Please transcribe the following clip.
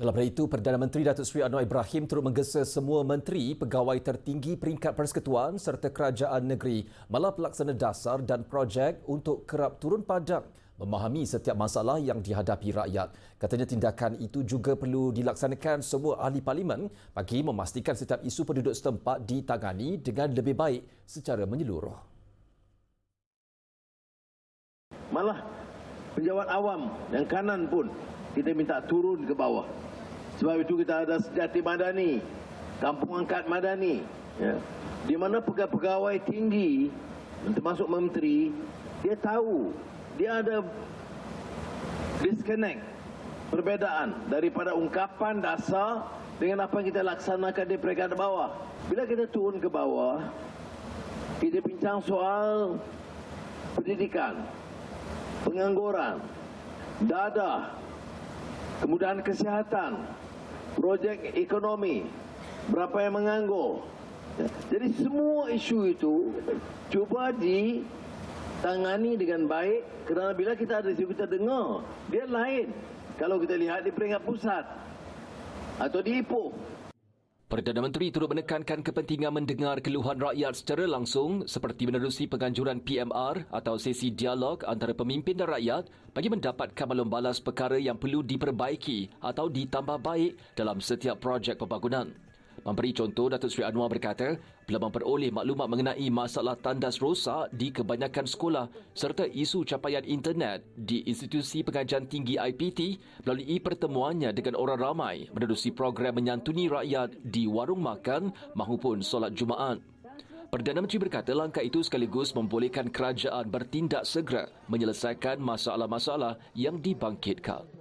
Dalam hal itu, Perdana Menteri Datuk Seri Anwar Ibrahim turut menggesa semua menteri, pegawai tertinggi peringkat persekutuan serta kerajaan negeri, malah pelaksana dasar dan projek untuk kerap turun padang memahami setiap masalah yang dihadapi rakyat. Katanya tindakan itu juga perlu dilaksanakan semua ahli parlimen bagi memastikan setiap isu penduduk setempat ditangani dengan lebih baik secara menyeluruh. Malah penjawat awam yang kanan pun kita minta turun ke bawah. Sebab itu kita ada sejati madani, kampung angkat madani. Ya. Di mana pegawai-pegawai tinggi, termasuk menteri, dia tahu, dia ada disconnect, perbedaan daripada ungkapan dasar dengan apa yang kita laksanakan di peringkat bawah. Bila kita turun ke bawah, kita bincang soal pendidikan, pengangguran, dadah, kemudahan kesihatan, projek ekonomi, berapa yang menganggur. Jadi semua isu itu cuba ditangani dengan baik kerana bila kita ada isu kita dengar, dia lain kalau kita lihat di peringkat pusat atau di Ipoh. Perdana Menteri turut menekankan kepentingan mendengar keluhan rakyat secara langsung seperti menerusi penganjuran PMR atau sesi dialog antara pemimpin dan rakyat bagi mendapatkan maklum balas perkara yang perlu diperbaiki atau ditambah baik dalam setiap projek pembangunan. Memberi contoh, Datuk Seri Anwar berkata, bila memperoleh maklumat mengenai masalah tandas rosak di kebanyakan sekolah serta isu capaian internet di institusi pengajian tinggi IPT melalui pertemuannya dengan orang ramai menerusi program menyantuni rakyat di warung makan mahupun solat Jumaat. Perdana Menteri berkata langkah itu sekaligus membolehkan kerajaan bertindak segera menyelesaikan masalah-masalah yang dibangkitkan.